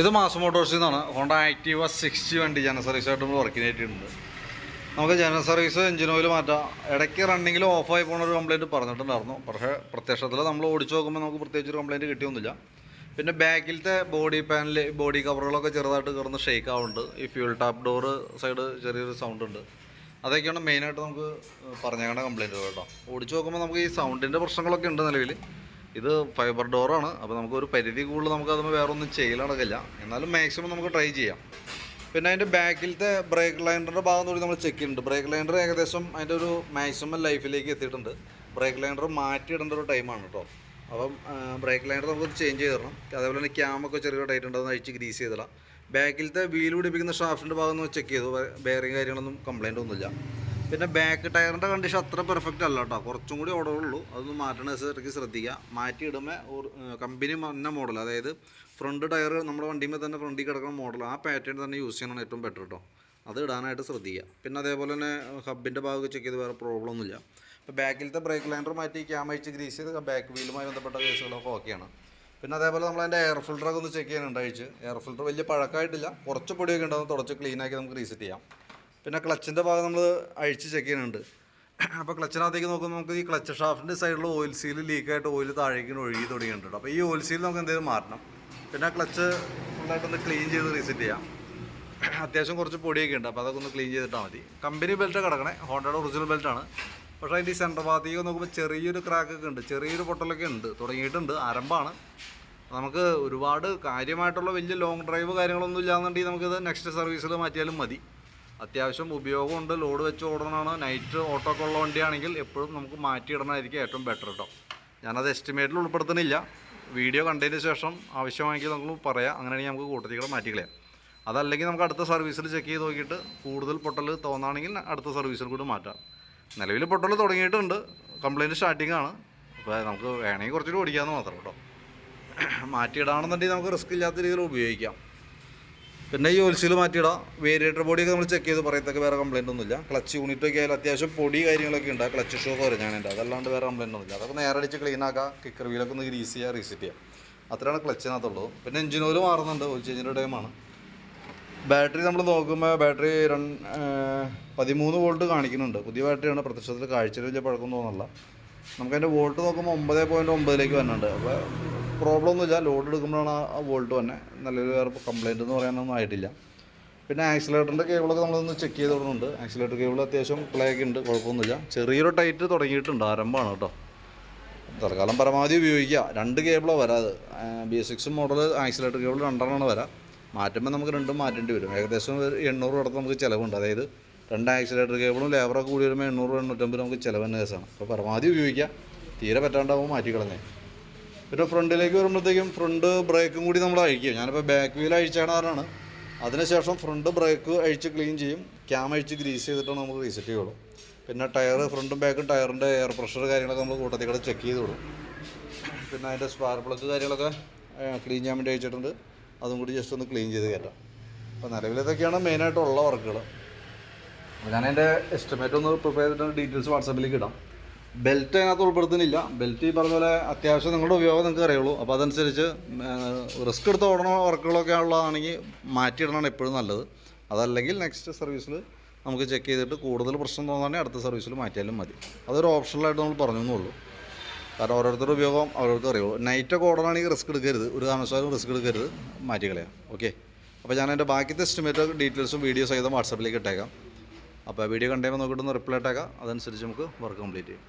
ഇത് മാസ് മോട്ടോഴ്സിൽ നിന്നാണ് ഹോണ്ട ആക്റ്റീവ സിക്സ്റ്റി വണ്ടി ജനറൽ സർവീസായിട്ട് നമ്മൾ വർക്കിന് ആയിട്ടുണ്ട് നമുക്ക് ജനറൽ സർവീസ് എഞ്ചിൻ ഓയിൽ മാറ്റാം. ഇടയ്ക്ക് റണ്ണിങ്ങിൽ ഓഫായി പോകുന്ന ഒരു കംപ്ലയിന്റ് പറഞ്ഞിട്ടുണ്ടായിരുന്നു. പക്ഷേ പ്രത്യക്ഷത്തിൽ നമ്മൾ ഓടിച്ച് നോക്കുമ്പോൾ നമുക്ക് പ്രത്യേകിച്ച് ഒരു കംപ്ലയിന്റ് കിട്ടിയൊന്നുമില്ല. പിന്നെ ബാക്കിലത്തെ ബോഡി പാനൽ ബോഡി കവറുകളൊക്കെ ചെറുതായിട്ട് കിടന്ന് ഷേക്ക് ആവുന്നുണ്ട്. ഈ ഫ്യൂൽ ടാപ്പ് ഡോറ് സൈഡ് ചെറിയൊരു സൗണ്ട് ഉണ്ട്. അതൊക്കെയാണ് മെയിനായിട്ട് നമുക്ക് പറഞ്ഞേക്കേണ്ട കംപ്ലയിന്റ് കേട്ടോ. ഓടിച്ച് നോക്കുമ്പോൾ നമുക്ക് ഈ സൗണ്ടിന്റെ പ്രശ്നങ്ങളൊക്കെ ഉണ്ട് നിലവിൽ ഇത് ഫൈബർ ഡോറാണ് അപ്പോൾ നമുക്ക് ഒരു പരിധി കൂടുതൽ നമുക്ക് അതുമ്പോൾ വേറെ ഒന്നും ചെയ്യൽ നടക്കില്ല. എന്നാലും മാക്സിമം നമുക്ക് ട്രൈ ചെയ്യാം. പിന്നെ അതിന്റെ ബാക്കിലത്തെ ബ്രേക്ക് ലൈൻഡറിന്റെ ഭാഗം കൂടി നമ്മൾ ചെക്ക് ചെയ്യുന്നുണ്ട്. ബ്രേക്ക് ലൈൻഡർ ഏകദേശം അതിന്റെ ഒരു മാക്സിമം ലൈഫിലേക്ക് എത്തിയിട്ടുണ്ട്. ബ്രേക്ക് ലൈൻഡർ മാറ്റിയിടേണ്ട ഒരു ടൈമാണ് കേട്ടോ അപ്പം ബ്രേക്ക് ലൈൻഡർ നമുക്ക് ചേഞ്ച് ചെയ്ത് തരണം. അതേപോലെ തന്നെ ക്യാമൊക്കെ ചെറിയ ടൈറ്റ് ഉണ്ടോ അതൊന്ന് അഴിച്ച് ഗ്രീസ് ചെയ്തിടാം ബാക്കിലത്തെ വീൽ പിടിപ്പിക്കുന്ന ഷാഫ്റ്റിന്റെ ഭാഗം ഒന്ന് ചെക്ക് ചെയ്തു. ബെയറിങ് കാര്യങ്ങളൊന്നും കംപ്ലൈന്റ് ഒന്നുമില്ല. പിന്നെ ബാക്ക് ടയറിന്റെ കണ്ടീഷൻ അത്ര പെർഫെക്റ്റ് അല്ല കേട്ടോ കുറച്ചും കൂടി ഓടുള്ളൂ അതൊന്ന് മാറ്റണ. ഇടയ്ക്ക് ശ്രദ്ധിക്കുക. മാറ്റി ഇടുമ്പോൾ കമ്പനി മന്ന മോഡൽ അതായത് ഫ്രണ്ട് ടയർ നമ്മുടെ വണ്ടിയിൽ തന്നെ ഫ്രണ്ടിൽ കിടക്കുന്ന മോഡൽ ആ പാറ്റേൺ തന്നെ യൂസ് ചെയ്യണം ഏറ്റവും ബെറ്റർ കേട്ടോ അത് ഇടാനായിട്ട് ശ്രദ്ധിക്കുക. പിന്നെ അതേപോലെ തന്നെ ഹബിന്റെ ഭാഗം ചെക്ക് ചെയ്ത് വേറെ പ്രോബ്ലം ഒന്നുമില്ല. ഇപ്പോൾ ബാക്കിലത്തെ ബ്രേക്ക് ലൈൻഡർ മാറ്റി ക്യാം അയച്ച് ഗ്രീസ് ചെയ്ത് ബാക്ക് വീലുമായി ബന്ധപ്പെട്ട കേസുകളൊക്കെ ഓക്കെയാണ് പിന്നെ അതേപോലെ നമ്മൾ അതിന്റെ എയർ ഫിൽറ്ററൊക്കെ ഒന്ന് ചെക്ക് ചെയ്യാനുണ്ട് അഴിച്ച്. എയർ ഫിൽറ്റർ വലിയ പഴക്കമായിട്ടില്ല. കുറച്ച് പൊടിയൊക്കെ ഉണ്ടാകും തുടച്ച് ക്ലീനാക്കി നമുക്ക് റീസെറ്റ് ചെയ്യാം. പിന്നെ ക്ലച്ചിന്റെ ഭാഗം നമ്മൾ അഴിച്ച് ചെക്ക് ചെയ്യുന്നുണ്ട്. അപ്പോൾ ക്ലച്ചിനകത്തേക്ക് നോക്കുമ്പോൾ നമുക്ക് ഈ ക്ലച്ച് ഷാഫ്റ്റിന്റെ സൈഡിൽ ഓയിൽ സീൽ ലീക്കായിട്ട് ഓയിൽ താഴേക്ക് ഒഴുകി തുടങ്ങിയിട്ടുണ്ട് അപ്പോൾ ഈ ഓയിൽ സീൽ നമുക്ക് എന്തെങ്കിലും മാറ്റണം. പിന്നെ ക്ലച്ച് ഫുള്ളായിട്ടൊന്ന് ക്ലീൻ ചെയ്ത് റീസെറ്റ് ചെയ്യാം. അത്യാവശ്യം കുറച്ച് പൊടിയൊക്കെ ഉണ്ട്. അപ്പോൾ അതൊക്കെ ഒന്ന് ക്ലീൻ ചെയ്തിട്ടാൽ മതി. കമ്പനി ബെൽറ്റ് കിടക്കണേ. ഹോണ്ടയുടെ ഒറിജിനൽ ബെൽറ്റാണ് പക്ഷേ അതിന്റെ ഈ സെന്റർ ഭാഗത്തേക്ക് നോക്കുമ്പോൾ ചെറിയൊരു ക്രാക്കൊക്കെ ഉണ്ട്. ചെറിയൊരു പൊട്ടലൊക്കെ ഉണ്ട്. തുടങ്ങിയിട്ടുണ്ട്. ആരംഭമാണ്. നമുക്ക് ഒരുപാട് കാര്യമായിട്ടുള്ള വലിയ ലോങ് ഡ്രൈവ് കാര്യങ്ങളൊന്നും ഇല്ലാന്നുണ്ടെങ്കിൽ നമുക്കിത് നെക്സ്റ്റ് സർവീസിൽ മാറ്റിയാലും മതി. അത്യാവശ്യം ഉപയോഗമുണ്ട്. ലോഡ് വെച്ച് ഓടണമാണ് നൈറ്റ് ഓട്ടോ ഒക്കെ ഉള്ള വണ്ടിയാണെങ്കിൽ എപ്പോഴും നമുക്ക് മാറ്റിയിടണമായിരിക്കും ഏറ്റവും ബെറ്റർ കേട്ടോ ഞാനത് എസ്റ്റിമേറ്റിൽ ഉൾപ്പെടുത്തുന്നില്ല. വീഡിയോ കണ്ടതിന് ശേഷം ആവശ്യമാണെങ്കിൽ നമുക്ക് പറയാം. അങ്ങനെയാണെങ്കിൽ നമുക്ക് കൂട്ടത്തികളെ മാറ്റിക്കളയാം അതല്ലെങ്കിൽ നമുക്ക് അടുത്ത സർവീസിൽ ചെക്ക് ചെയ്ത് നോക്കിയിട്ട് കൂടുതൽ പൊട്ടൽ തോന്നുകയാണെങ്കിൽ അടുത്ത സർവീസിൽ കൂടി മാറ്റാം. നിലവിൽ പൊട്ടൽ തുടങ്ങിയിട്ടുണ്ട്. കംപ്ലയിന്റ് സ്റ്റാർട്ടിംഗ് ആണ്. അപ്പോൾ നമുക്ക് വേണമെങ്കിൽ കുറച്ചുകൂടി ഓടിക്കാമെന്ന് മാത്രം കേട്ടോ മാറ്റിയിടാണെന്നുണ്ടെങ്കിൽ നമുക്ക് റിസ്ക് ഇല്ലാത്ത രീതിയിൽ ഉപയോഗിക്കാം. പിന്നെ ഈ ഒൽസിൽ മാറ്റിയിടാം. വേരിയേറ്റർ ബോഡിയൊക്കെ നമ്മൾ ചെക്ക് ചെയ്ത് പറയത്തൊക്കെ വേറെ കംപ്ലൈന്റ് ഒന്നുമില്ല. ക്ലച്ച് യൂണിറ്റ് ഒക്കെ ആയാലും അത്യാവശ്യം പൊടി കാര്യങ്ങളൊക്കെ ഉണ്ട്. ക്ലച്ച് ഷോ കുറഞ്ഞാണെന്റെ അതല്ലാണ്ട് വേറെ കംപ്ലൈന്റ് ഒന്നുമില്ല. അതൊക്കെ നേരെ അടിച്ച് ക്ലീൻ ആക്കാം കിക്കർ വീലൊക്കെ ഒന്ന് ഗ്രീസ് ചെയ്യുക റീസെറ്റ് ചെയ്യാം. അത്രയാണ് ക്ലച്ചിനകത്തുള്ളൂ പിന്നെ എഞ്ചിൻ ഓയിൽ മാറുന്നുണ്ട്. ഓയിൽ ചേഞ്ചിന്റെ ടൈമാണ് ബാറ്ററി നമ്മൾ നോക്കുമ്പോൾ ബാറ്ററി രണ്ട് പതിമൂന്ന് വോൾട്ട് കാണിക്കുന്നുണ്ട്. പുതിയ ബാറ്ററിയാണ് പ്രത്യക്ഷത്തിൽ കാഴ്ചയിൽ വലിയ പഴക്കം തോന്നുന്നില്ല. നമുക്കതിന്റെ വോൾട്ട് നോക്കുമ്പോൾ ഒമ്പത് പോയിന്റ് ഒമ്പതിലേക്ക് വരുന്നുണ്ട് അപ്പോൾ പ്രോബ്ലം ഒന്നുമില്ല ലോഡ് എടുക്കുമ്പോഴാണ് ആ വോൾട്ട് തന്നെ നല്ലൊരു വേറെ കംപ്ലയിന്റ് എന്ന് പറയാനൊന്നും ആയിട്ടില്ല. പിന്നെ ആക്സിലേറ്ററിന്റെ കേബിളൊക്കെ നമ്മളൊന്ന് ചെക്ക് ചെയ്ത് തുടങ്ങുന്നുണ്ട് ആക്സിലേറ്റർ കേബിൾ അത്യാവശ്യം പ്ലേക്ക് ഉണ്ട്. കുഴപ്പമൊന്നുമില്ല. ചെറിയൊരു ടൈറ്റ് തുടങ്ങിയിട്ടുണ്ട് ആരംഭമാണ് കേട്ടോ. തൽക്കാലം പരമാവധി ഉപയോഗിക്കുക. രണ്ട് കേബിളോ വരാത്. B six model accelerator cable രണ്ടെണ്ണമാണ് വരാം. മാറ്റുമ്പോൾ നമുക്ക് രണ്ടും മാറ്റേണ്ടി വരും. ഏകദേശം ഒരു എണ്ണൂറ് അടുത്ത് നമുക്ക് ചിലവുണ്ട്. അതായത് രണ്ട് ആക്സിലേറ്റർ കേബിളും ലേബറൊക്കെ കൂടി വരുമ്പോൾ എണ്ണൂറ് എണ്ണൂറ്റമ്പത് നമുക്ക് ചിലവ് തന്നെ കേസാണ്. അപ്പോൾ പരമാവധി ഉപയോഗിക്കുക. തീരെ പറ്റാണ്ടാവുമ്പോൾ മാറ്റിക്കളഞ്ഞേ. പിന്നെ ഫ്രണ്ടിലേക്ക് വരുമ്പോഴത്തേക്കും ഫ്രണ്ട് ബ്രേക്കും കൂടി നമ്മൾ അഴിക്കും. ഞാനിപ്പോൾ ബാക്ക് വീൽ അഴിച്ചാണ് അതിനുശേഷം ഫ്രണ്ട് ബ്രേക്ക് അഴിച്ച് ക്ലീൻ ചെയ്യും. ക്യാം അഴിച്ച് ഗ്രീസ് ചെയ്തിട്ടാണ് നമുക്ക് റീസെറ്റ് ചെയ്യുള്ളൂ. പിന്നെ ടയർ ഫ്രണ്ടും ബാക്കും ടയറിന്റെ എയർ പ്രഷർ കാര്യങ്ങളൊക്കെ നമ്മൾ കൂട്ടത്തിൽ കൂടെ ചെക്ക് ചെയ്ത് വിടും പിന്നെ അതിന്റെ സ്പാർക്ക് പ്ലഗ് കാര്യങ്ങളൊക്കെ ക്ലീൻ ചെയ്യാൻ വേണ്ടി അയച്ചിട്ടുണ്ട് അതും കൂടി ജസ്റ്റ് ഒന്ന് ക്ലീൻ ചെയ്ത് കയറ്റാം അപ്പോൾ നിലവിലിതൊക്കെയാണ് മെയിനായിട്ടുള്ള വർക്കുകൾ അപ്പോൾ ഞാൻ എന്റെ എസ്റ്റിമേറ്റ് ഒന്ന് പ്രിപ്പയർ ചെയ്തിട്ട് ഡീറ്റെയിൽസ് വാട്സാപ്പിലേക്ക് ഇടാം. ബെൽറ്റ് അതിനകത്ത് ഉൾപ്പെടുത്തുന്നില്ല. ബെൽറ്റ് ഈ പറഞ്ഞ പോലെ അത്യാവശ്യം നിങ്ങളുടെ ഉപയോഗം നിങ്ങൾക്ക് അറിയുള്ളൂ. അപ്പോൾ അതനുസരിച്ച് റിസ്ക് എടുത്ത് ഓടണ വർക്കുകളൊക്കെ ഉള്ളതാണെങ്കിൽ മാറ്റിയിടണമാണ് എപ്പോഴും നല്ലത്. അതല്ലെങ്കിൽ നെക്സ്റ്റ് സർവീസിൽ നമുക്ക് ചെക്ക് ചെയ്തിട്ട് കൂടുതൽ പ്രശ്നം തോന്നുകയാണെങ്കിൽ അടുത്ത സർവീസിൽ മാറ്റിയാലും മതി. അതൊരു ഓപ്ഷണലായിട്ട് നമ്മൾ പറഞ്ഞു എന്നുള്ളൂ കാരണം ഓരോരുത്തരുടെ ഉപയോഗം ഓരോരുത്തർ അറിയുള്ളൂ. നൈറ്റൊക്കെ ഓടണമെങ്കിൽ റിസ്ക് എടുക്കരുത്. ഒരു കാരണവശാലും റിസ്ക് എടുക്കരുത്. മാറ്റിക്കളയാം ഓക്കെ അപ്പോൾ ഞാൻ എന്റെ ബാക്കിത്തെ എസ്റ്റിമേറ്റ് ഡീറ്റെയിൽസും വീഡിയോ സഹിതം വാട്സാപ്പിലേക്ക് ഇട്ടേക്കാം. അപ്പോൾ വീഡിയോ കണ്ടുമ്പോൾ നോക്കിയിട്ടൊന്ന് റിപ്ലൈ ഇട്ടേക്കാം. അതനുസരിച്ച് നമുക്ക് വർക്ക് കംപ്ലീറ്റ് ചെയ്യാം.